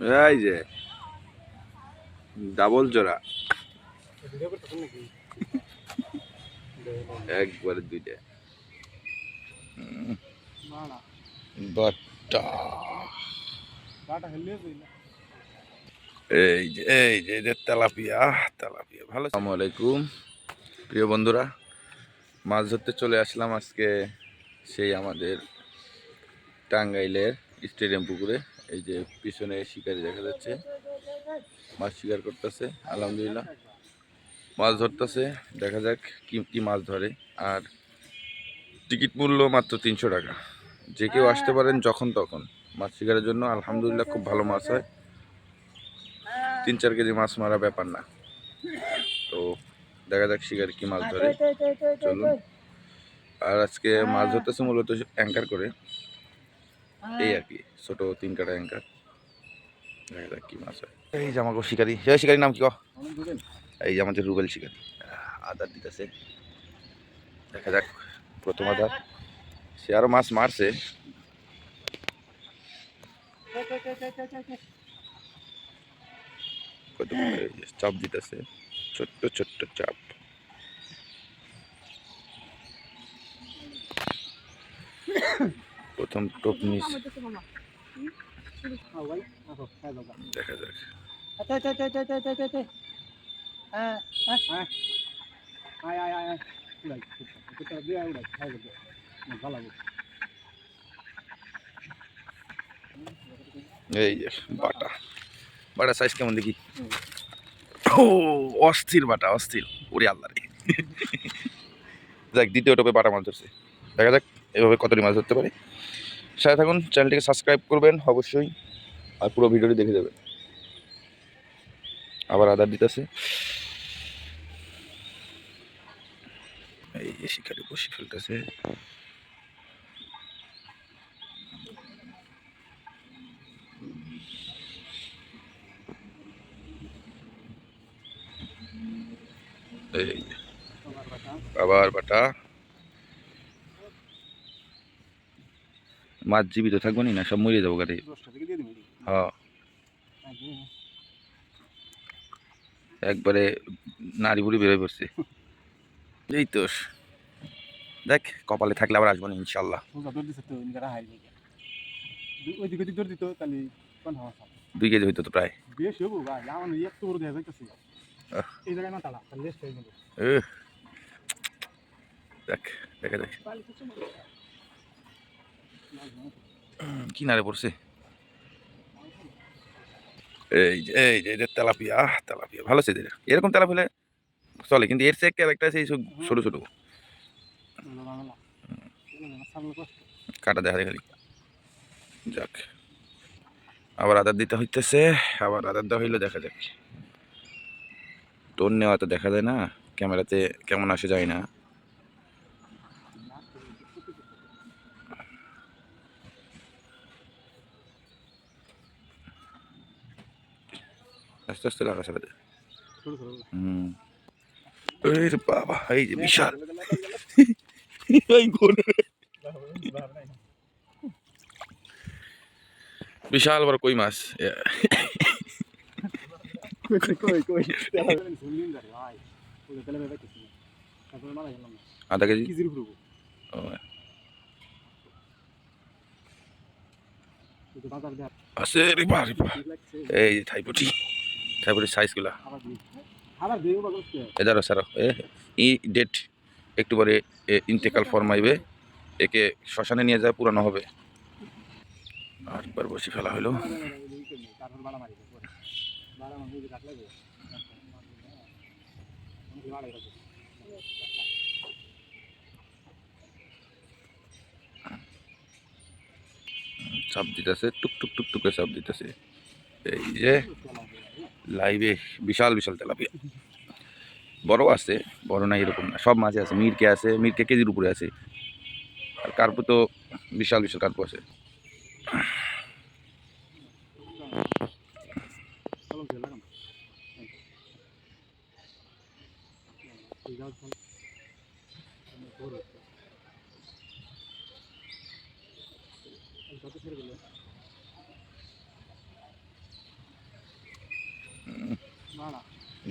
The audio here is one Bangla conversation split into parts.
এই যে ডাবল জোড়া। একবারে দুইটা। এই যে এই যে যে, তেলাপিয়া তেলাপিয়া। ভালো প্রিয় বন্ধুরা, মাছ ধরতে চলে আসলাম আজকে সেই আমাদের টাঙ্গাইলের স্টেডিয়াম পুকুরে। এই যে পিছনে শিকারি দেখা যাচ্ছে। মাছ শিকার করতেছে, আলহামদুলিল্লাহ। মাছ ধরতেছে, দেখা যাক কি কি মাছ ধরে। আর টিকিট মূল্য মাত্র তিনশো টাকা। যে কেউ আসতে পারেন যখন তখন। মাছ শিকারের জন্য আলহামদুলিল্লাহ খুব ভালো মাছ হয়। তিন চার কেজি মাছ মারা ব্যাপার না। তো দেখা যাক শিকারি কি মাছ ধরে। চলুন। আর আজকে মাছ ধরতেছে মূলত অ্যাঙ্কার করে। এই আর কি ছোট তিন কাটা অ্যাঙ্কার দেখা যাক কি মাছ হয়। এই জামাকো শিকারি। সেই শিকারির নাম কি? এই যে আমাদের রুবেল শিকারি। আদার দিতেছে। দেখা যাক প্রথম আদার। সে আরও মাছ মারছে। যে চাপ দিতেছে। ছোট্ট ছোট্ট চাপ। প্রথম টোপ নিস দেখা যাক। এই যে বাটা। বাটা সাইজ কেমন দেখি? ও অস্থির বাটা অস্থির। ওরে আল্লাহ রে। যাক দ্বিতীয় টোপে বাটা মাছ ধরছে। দেখা যাক এভাবে কতটি মাছ ধরতে পারি। সাথে থাকুন, চ্যানেলটিকে সাবস্ক্রাইব করবেন অবশ্যই, আর পুরো ভিডিওটি দেখে দেবেন আবার আদার দিতেছে। এই শিকারি বসে ফেলতেছে। আবার বাটা। মাছ জীবিত থাকব না সব মরে যাব গাড়ি। হ্যাঁ। একবারে নাড়ি বুড়ি বেরোয় পড়ছে। এই তো, দেখ, কপালে থাকলে আবার আসব না ইনশাল্লাহ দুই কেজি হইতো তো প্রায়। দেখা যাইতেছে আহ। কিনারে পড়ছে? এই এই যে তেলাপিয়া তেলাপিয়া। ভালো আছে এরকম তেলাপিয়া চলে, কিন্তু এর চেয়ে একটা সব ছোট ছোট। কাটা দেখা খালি যাক। আবার আদার দিতে হইতেছে, আবার আদার দেওয়া হইলে, দেখা যাক। টোন নেওয়া তো দেখা যায় না, ক্যামেরাতে কেমন আসে যায় না। আস্তে আস্তে লাগা সারাতে। হুম। বাবা এই যে বিশাল। বিশাল বড় কই মাছ। আধা কেজি? আছে রে বা রে বা ঠিক লাগছে এই যে থাইপুটি। থাইপুটির সাইজগুলা এদারো সারো। এ, ই ডেট একটু পরে ইন্টেকাল ফরমাইবে একে শ্মশানে নিয়ে যায়, পুরানো হবে। আর একবার বসে ফেলা হলো চাপ দিতেছে, টুক টুক টুক টুকে চাপ দিতেছে। এই যে লাইভে বিশাল বিশাল তেলাপিয়া। বড় আছে, বড় না এরকম না। সব মাছে আছে। মিরকে আছে। মিরকে কেজির উপরে আছে। আর কার্পু তো বিশাল বিশাল কার্পু আছে। ছেড়ে দিল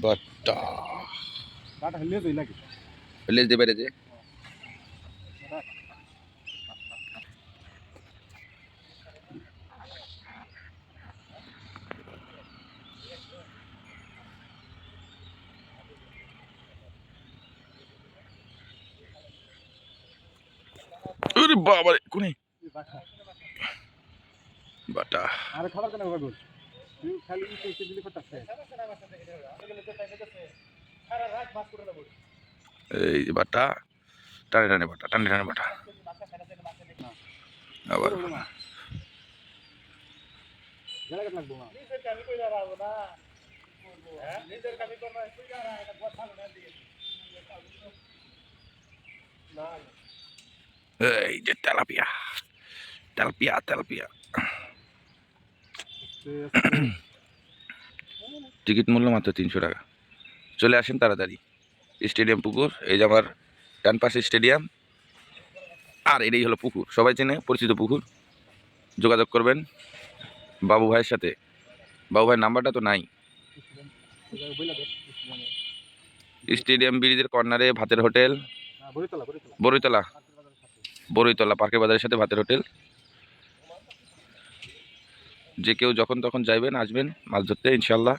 বাটা হলে তো লাগে। বেড়েছে আরে বাবা রে কোনে? বাটা আরে খাবার কেন বাবা তুই খালি করতে দিলি করতে এই যে বাটা, টানে টানে বাটা, টানে টানে বাটা। আবার। এই যে তেলাপিয়া তেলাপিয়া তেলাপিয়া। টিকিট মূল্য মাত্র তিনশো টাকা। চলে আসেন তাড়াতাড়ি। স্টেডিয়াম পুকুর এই যে আমার ডান পাশে স্টেডিয়াম। আর এটাই হলো পুকুর। সবাই চেনে পরিচিত পুকুর। যোগাযোগ করবেন বাবু ভাইয়ের সাথে। বাবু ভাইয়ের নাম্বারটা তো নাই। স্টেডিয়াম ব্রিজের কর্নারে ভাতের হোটেল। বরিতলা বরিতলা বড়ইতলা পার্কের বাজারের সাথে ভাতের হোটেল। যে কেউ যখন তখন যাইবেন, আসবেন, মাছ ধরতে ইনশাল্লাহ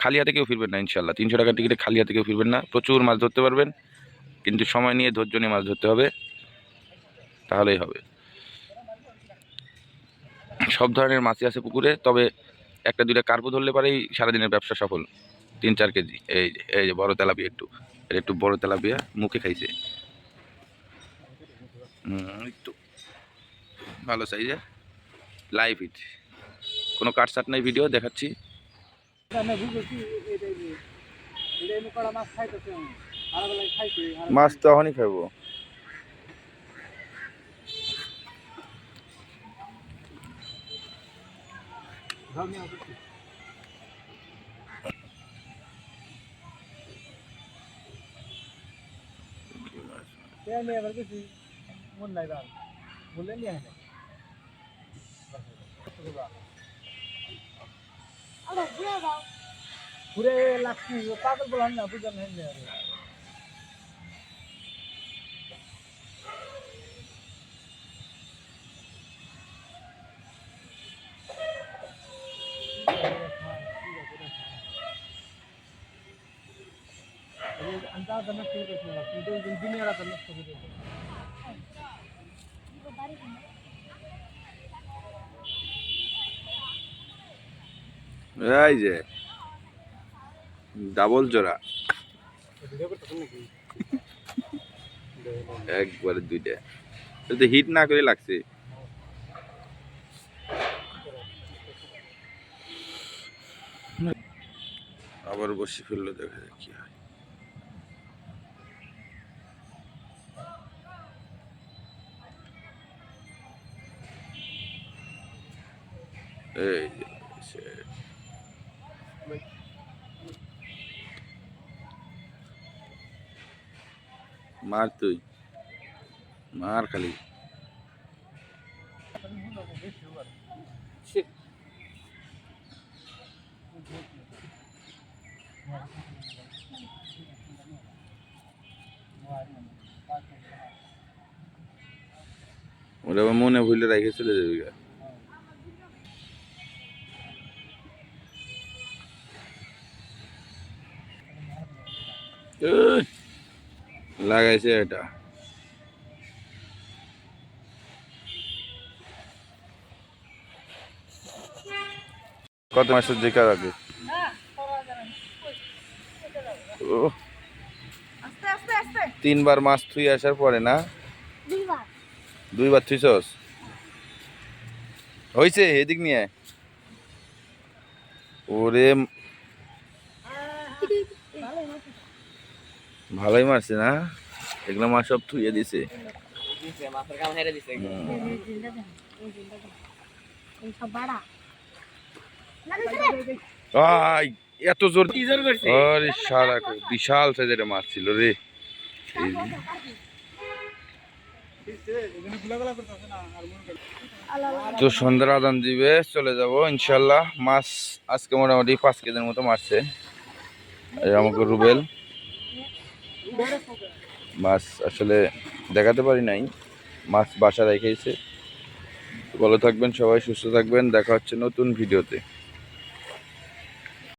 খালি হাতে কেউ ফিরবেন না ইনশাল্লাহ তিনশো টাকার টিকিটে খালি হাতে কেউ ফিরবেন না। প্রচুর মাছ ধরতে পারবেন, কিন্তু সময় নিয়ে ধৈর্য নিয়ে মাছ ধরতে হবে। তাহলেই হবে। সব ধরনের মাছই আছে পুকুরে, তবে একটা দুইটা কার্পু ধরলে পারেই সারাদিনের ব্যবসা সফল। তিন, চার কেজি। এই এই যে বড়ো তেলাপিয়া একটু। একটু বড় তেলাপিয়া, মুখে খাইছে। একটু ভালো সাইজের লাইভ ইট কোনো কাট সাট নাই ভিডিও দেখাচ্ছি। মাছ বেলা আমি এবার কিছু মন নাই বললেন নিয়ে ঘুরে লাগছি পাগল বললাম না বুঝলাম না अंदाज करना शुरू कर दिया फिर तो इंजीनियर करना এই যে ডাবল জোড়া। একবারে দুইটা। তো হিট না করে লাগছে। আবার বসে ফেলল, দেখা যাক কি হয়। এই মার তুই মার খালি। ওরা মনে ভুলে রেখে চলে যাবে গা। এই, লাগাইছে এটা। কত মাসের জিকা আস্তে তিনবার মাছ থুই আসার পরে না? দুইবার। থুইছস? হয়েছে এদিক নিয়ে? ওরে ভালোই মারছে না? এগুলো মাছ সব থুইয়ে দিছে। এত জোর আরে সারা বিশাল সাইজের মাছ ছিল রে। তো সন্ধ্যার আদান দিবে চলে যাব ইনশাল্লাহ। মাছ আজকে মোটামুটি পাঁচ কেজির মতো মারছে। আমাকে রুবেল। মাছ আসলে দেখাতে পারি নাই। মাছ বাসা রেখেছে। ভালো থাকবেন সবাই, সুস্থ থাকবেন। দেখা হচ্ছে নতুন ভিডিওতে।